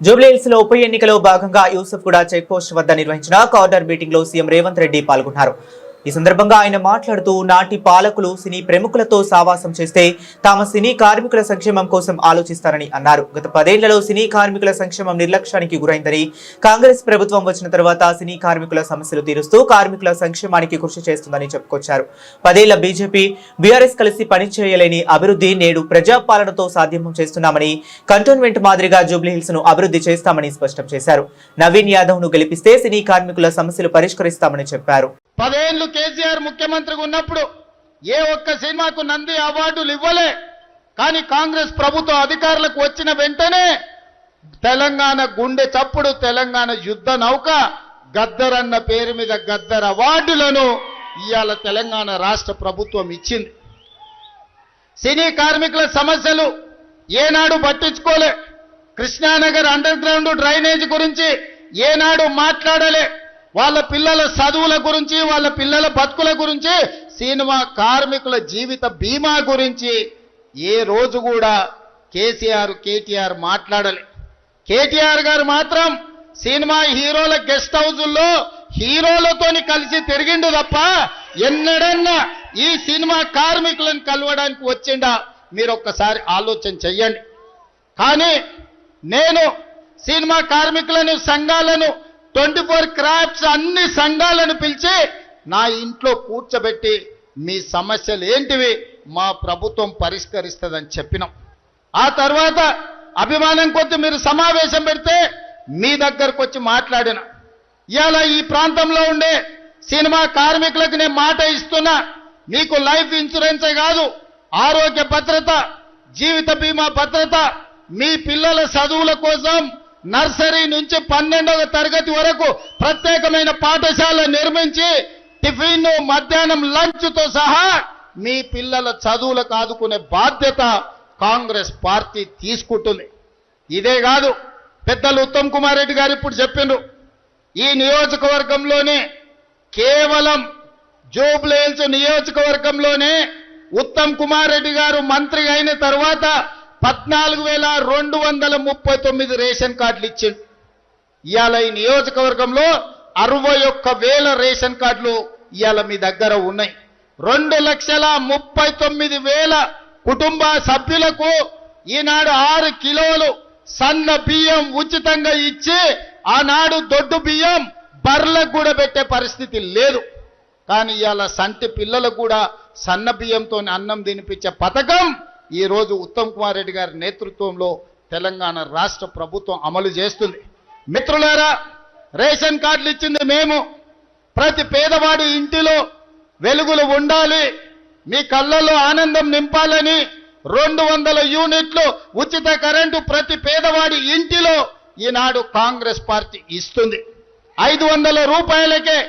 జూబ్లీహిల్స్లో ఉప ఎన్నికలో భాగంగా యూసఫ్ కూడా చెక్ పోస్ట్ వద్ద నిర్వహించిన కార్నర్ మీటింగ్లో సీఎం రేవంత్ రెడ్డి పాల్గొన్నారు. ఈ సందర్భంగా ఆయన మాట్లాడుతూ నాటి పాలకులు సినీ ప్రముఖులతో సావాసం చేస్తే తాము సినీ కార్మికుల సంక్షేమం కోసం ఆలోచిస్తారని అన్నారు. గత పదేళ్ళలో సినీ కార్మికుల సంక్షేమం నిర్లక్ష్యానికి గురైందని కాంగ్రెస్ ప్రభుత్వం వచ్చిన తర్వాత సినీ కార్మికుల సమస్యలు తీరుస్తూ కార్మికుల సంక్షేమానికి కృషి చేస్తుందని చెప్పుకొచ్చారు. పదేళ్ళ బీజేపీ బీఆర్ఎస్ కలిసి పనిచేయలేని అభివృద్ధి నేడు ప్రజాపాలనతో సాధ్యం చేస్తున్నామని కంటోన్మెంట్ మాదిరిగా జూబ్లీహిల్స్ను అభివృద్ధి చేస్తామని స్పష్టం చేశారు. నవీన్ యాదవ్ను గెలిపిస్తే సినీ కార్మికుల సమస్యలు పరిష్కరిస్తామని చెప్పారు. పదేళ్ళు కేసీఆర్ ముఖ్యమంత్రిగా ఉన్నప్పుడు ఏ ఒక్క సినిమాకు నంది అవార్డులు ఇవ్వలే. కానీ కాంగ్రెస్ ప్రభుత్వ అధికారులకు వచ్చిన వెంటనే తెలంగాణ గుండె చప్పుడు తెలంగాణ యుద్ధ నౌక గద్దర్ అన్న పేరు మీద గద్దర్ అవార్డులను ఇవాళ తెలంగాణ రాష్ట్ర ప్రభుత్వం ఇచ్చింది. సినీ కార్మికుల సమస్యలు ఏనాడు పట్టించుకోలే. కృష్ణానగర్ అండర్ గ్రౌండ్ డ్రైనేజ్ గురించి ఏనాడు మాట్లాడలే. వాళ్ళ పిల్లల చదువుల గురించి వాళ్ళ పిల్లల బతుకుల గురించి సినిమా కార్మికుల జీవిత బీమా గురించి ఏ రోజు కూడా కేసీఆర్ కేటీఆర్ మాట్లాడలే. కేటీఆర్ గారు మాత్రం సినిమా హీరోల గెస్ట్ హౌజుల్లో హీరోలతోని కలిసి తిరిగిండు తప్ప ఎన్నడన్నా ఈ సినిమా కార్మికులను కలవడానికి వచ్చిండా? మీరు ఒక్కసారి ఆలోచన చెయ్యండి. కానీ నేను సినిమా కార్మికులను సంఘాలను ట్వంటీ ఫోర్ క్రాఫ్ట్స్ అన్ని సంఘాలను పిలిచి నా ఇంట్లో కూర్చోబెట్టి మీ సమస్యలు ఏంటివి మా ప్రభుత్వం పరిష్కరిస్తుందని చెప్పినాం. ఆ తర్వాత అభిమానం కొద్ది మీరు సమావేశం పెడితే మీ దగ్గరకు వచ్చి మాట్లాడిన. ఇవాళ ఈ ప్రాంతంలో ఉండే సినిమా కార్మికులకు నేను మాట ఇస్తున్నా. మీకు లైఫ్ ఇన్సూరెన్సే కాదు ఆరోగ్య భద్రత జీవిత బీమా భద్రత మీ పిల్లల చదువుల కోసం నర్సరీ నుంచి పన్నెండవ తరగతి వరకు ప్రత్యేకమైన పాఠశాల నిర్మించి టిఫిన్ మధ్యాహ్నం లంచ్తో సహా మీ పిల్లల చదువులకు ఆదుకునే బాధ్యత కాంగ్రెస్ పార్టీ తీసుకుంటుంది. ఇదే కాదు పెద్దలు ఉత్తమ్ కుమార్ రెడ్డి గారు ఇప్పుడు చెప్పిండ్రు. ఈ నియోజకవర్గంలోనే కేవలం జూబ్లేల్స్ నియోజకవర్గంలోనే ఉత్తమ్ కుమార్ రెడ్డి గారు మంత్రి అయిన తర్వాత పద్నాలుగు వేల రెండు వందల ముప్పై తొమ్మిది రేషన్ కార్డులు ఇచ్చిండు. ఇవాళ ఈ నియోజకవర్గంలో అరవై ఒక్క వేల రేషన్ కార్డులు ఇవాళ మీ దగ్గర ఉన్నాయి. రెండు లక్షల ముప్పై తొమ్మిది వేల కుటుంబ సభ్యులకు ఈనాడు ఆరు కిలోలు సన్న బియ్యం ఉచితంగా ఇచ్చి ఆనాడు దొడ్డు బియ్యం బర్లకు కూడా పెట్టే పరిస్థితి లేదు. కానీ ఇవాళ సంటి పిల్లలకు కూడా సన్న బియ్యంతో అన్నం తినిపించే పథకం ఈరోజు ఉత్తమ్ కుమార్ రెడ్డి గారి నేతృత్వంలో తెలంగాణ రాష్ట్ర ప్రభుత్వం అమలు చేస్తుంది. మిత్రులారా రేషన్ కార్డులు ఇచ్చింది మేము. ప్రతి పేదవాడి ఇంటిలో వెలుగులు ఉండాలి. మీ కళ్ళల్లో ఆనందం నింపాలని రెండు వందల యూనిట్లు ఉచిత కరెంటు ప్రతి పేదవాడి ఇంటిలో ఈనాడు కాంగ్రెస్ పార్టీ ఇస్తుంది. ఐదు వందల రూపాయలకే